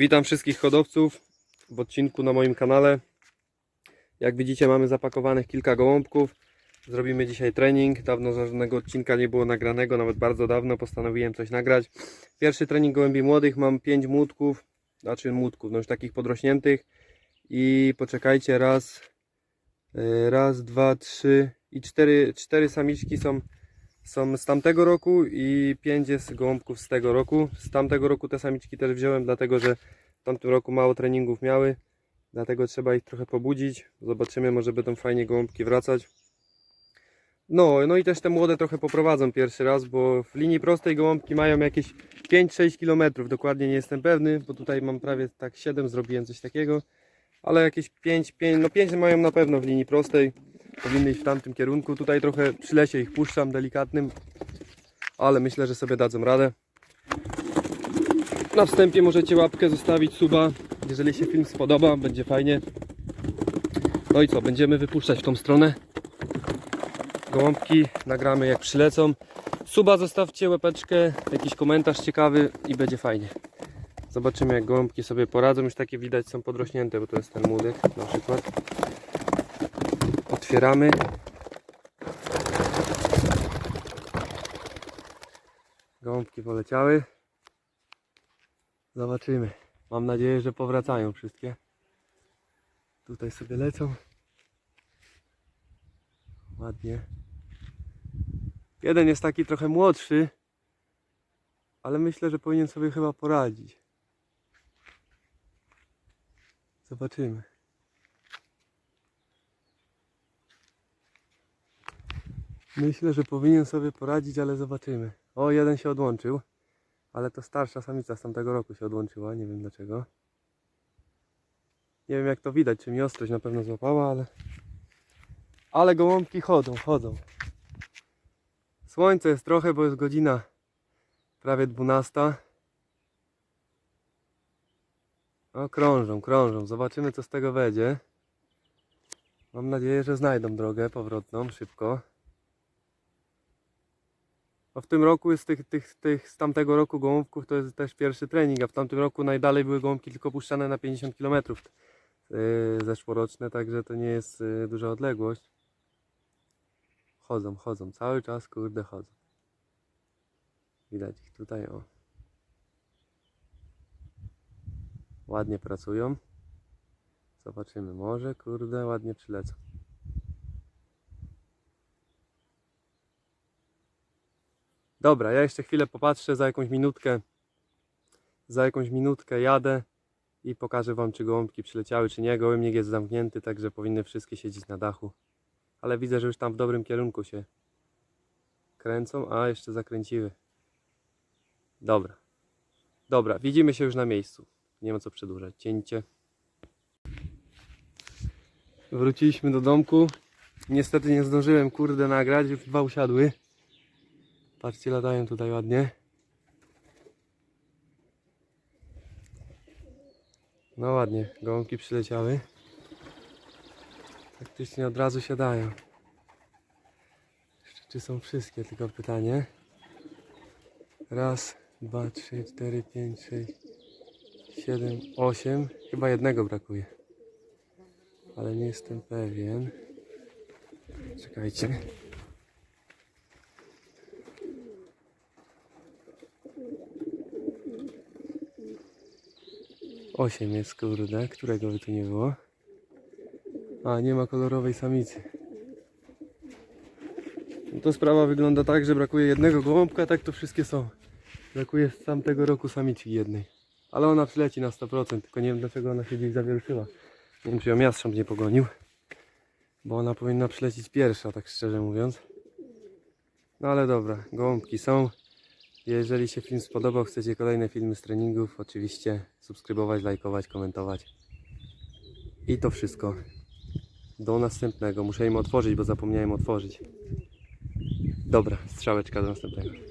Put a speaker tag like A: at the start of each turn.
A: Witam wszystkich hodowców w odcinku na moim kanale. Jak widzicie mamy zapakowanych kilka gołąbków. Zrobimy dzisiaj trening. Dawno żadnego odcinka nie było nagranego, nawet bardzo dawno postanowiłem coś nagrać. Pierwszy trening gołębi młodych, mam 5 młotków, znaczy młotków, no już takich podrośniętych. I poczekajcie, raz, yy, raz, dwa, trzy i cztery, cztery samiczki są są z tamtego roku i 5 jest gołąbków z tego roku. Z tamtego roku te samiczki też wziąłem, dlatego że w tamtym roku mało treningów miały. Dlatego trzeba ich trochę pobudzić. Zobaczymy, może będą fajnie gołąbki wracać. No, no i też te młode trochę poprowadzą pierwszy raz, bo w linii prostej gołąbki mają jakieś 5-6 km. Dokładnie nie jestem pewny, bo tutaj mam prawie tak 7, zrobiłem coś takiego. Ale jakieś 5, 5, no 5 mają na pewno w linii prostej powinny iść w tamtym kierunku. Tutaj trochę przy lesie ich puszczam delikatnym, ale myślę, że sobie dadzą radę. Na wstępie możecie łapkę zostawić, suba, jeżeli się film spodoba, będzie fajnie. No i co, będziemy wypuszczać w tą stronę. Gołąbki nagramy jak przylecą. Suba zostawcie, łapeczkę, jakiś komentarz ciekawy i będzie fajnie. Zobaczymy jak gołąbki sobie poradzą. Już takie widać są podrośnięte, bo to jest ten młodek na przykład. Otwieramy. Gąbki poleciały. Zobaczymy. Mam nadzieję, że powracają wszystkie. Tutaj sobie lecą. Ładnie. Jeden jest taki trochę młodszy, ale myślę, że powinien sobie chyba poradzić. Zobaczymy. Myślę, że powinien sobie poradzić, ale zobaczymy. O, jeden się odłączył. Ale to starsza samica z tamtego roku się odłączyła, nie wiem dlaczego. Nie wiem jak to widać, czy mi ostrość na pewno złapała, ale... Ale gołąbki chodzą, chodzą. Słońce jest trochę, bo jest godzina prawie 12. O, krążą, krążą. Zobaczymy co z tego będzie. Mam nadzieję, że znajdą drogę powrotną szybko. W tym roku jest tych, tych, tych z tamtego roku gołąbków to jest też pierwszy trening, a w tamtym roku najdalej były gołąbki tylko puszczane na 50 km yy, zeszłoroczne, także to nie jest yy, duża odległość. Chodzą, chodzą, cały czas kurde chodzą. Widać ich tutaj, o. Ładnie pracują. Zobaczymy, może kurde ładnie przylecą. Dobra, ja jeszcze chwilę popatrzę za jakąś minutkę. Za jakąś minutkę jadę i pokażę Wam, czy gołąbki przyleciały, czy nie. Gołębnik jest zamknięty, także powinny wszystkie siedzieć na dachu. Ale widzę, że już tam w dobrym kierunku się kręcą, a jeszcze zakręciły. Dobra. Dobra, widzimy się już na miejscu. Nie ma co przedłużać. Cięcie. Wróciliśmy do domku. Niestety nie zdążyłem, kurde, nagrać. Dwa usiadły. Patrzcie, latają tutaj ładnie. No ładnie, gołąbki przyleciały. Praktycznie od razu siadają. Jeszcze czy są wszystkie, tylko pytanie. Raz, dwa, trzy, cztery, pięć, sześć, siedem, osiem. Chyba jednego brakuje. Ale nie jestem pewien. Czekajcie. Osiem jest, kurde. Którego by tu nie było? A, nie ma kolorowej samicy. No to sprawa wygląda tak, że brakuje jednego gołąbka, tak to wszystkie są. Brakuje z tamtego roku samiczki jednej. Ale ona przyleci na 100%, tylko nie wiem dlaczego ona się gdzieś zawieruszyła. Nie wiem, czy ją jastrząb nie pogonił. Bo ona powinna przylecieć pierwsza, tak szczerze mówiąc. No ale dobra, gołąbki są. Jeżeli się film spodobał, chcecie kolejne filmy z treningów, oczywiście subskrybować, lajkować, komentować. I to wszystko. Do następnego. Muszę im otworzyć, bo zapomniałem otworzyć. Dobra, strzałeczka do następnego.